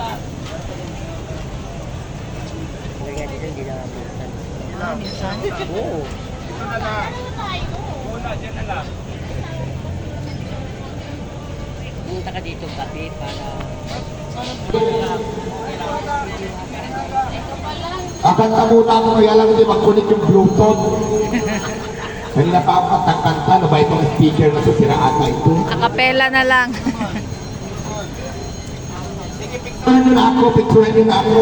ba? Oo. Punta ka dito kape para Kakanta muna ako kaya lang hindi makunik yung Bluetooth. Ako katakanta, ano ba itong speaker na sasira ata ito? Akapela na lang. Ano na ako, picturean nyo na ako.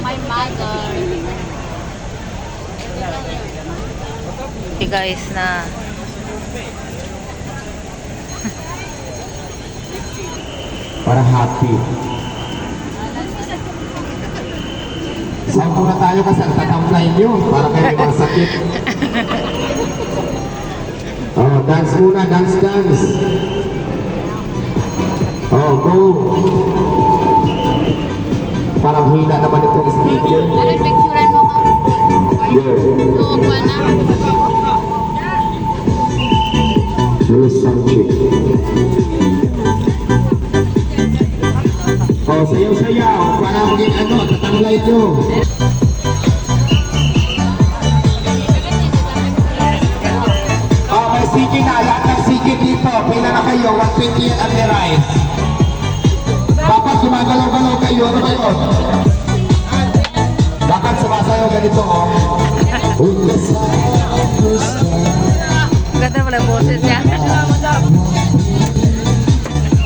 My mother. Okay guys na Para happy. Saan muna tayo kasi ang tatamlay nyo para kayo may mga sakit. Oh, dance muna, dance, dance. Oh, go. Parang hina naman itong speaker. Ano picturean mo ka? Yeah. Tuog pa na. Luis Sanchez. Para maging ano, tatamlay nyo. Oh, may sige na. Lahat ng sige dito. Pila na kayo. 120 yan ang rice. Dapat gumagalaw-galaw kayo. Ano yun? Dapat sumasayaw ganito, oh. ganda pala boses niya.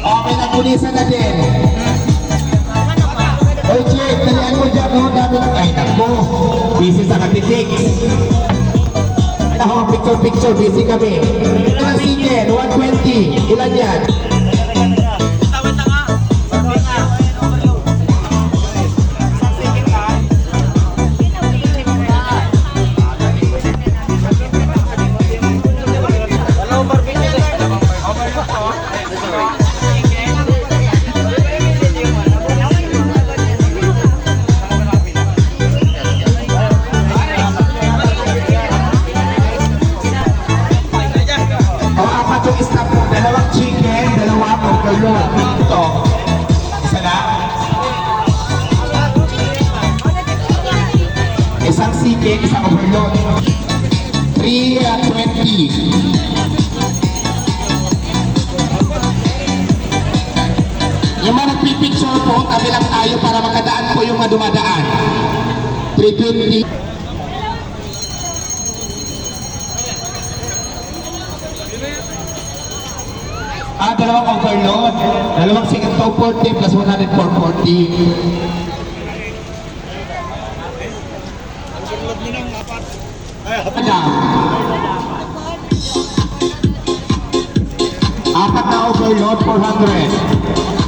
Okay, napulisan na din. Oy, Jake, talian mo dyan, no? Dami ng... Ay, nakbo. Busy sa katitik. Ako, picture-picture, busy kami. Sige, 120. Ilan yan? Dalawang overload. Ito. Isa na. Isang chicken, isang overload. 3 at 20. Yung mga nagpipicture po, tabi lang tayo para makadaan po yung mga dumadaan. 320. Ah, dalawang overload. Dalawang single 240 plus 100 440. Ano? Apat na overload, 400.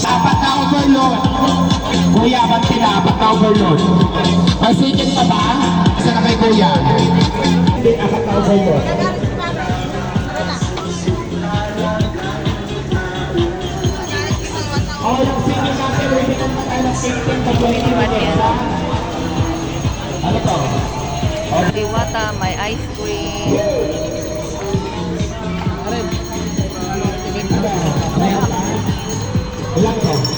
Apat na overload. Kuya, ba't sila apat na overload? May sigit pa ba? Isa na kay Kuya. Hindi, apat na overload. Oh, yung sigit natin, waiting on tayo ng 15 to 20 minutes. Ano to? Diwata, may ice cream. কথা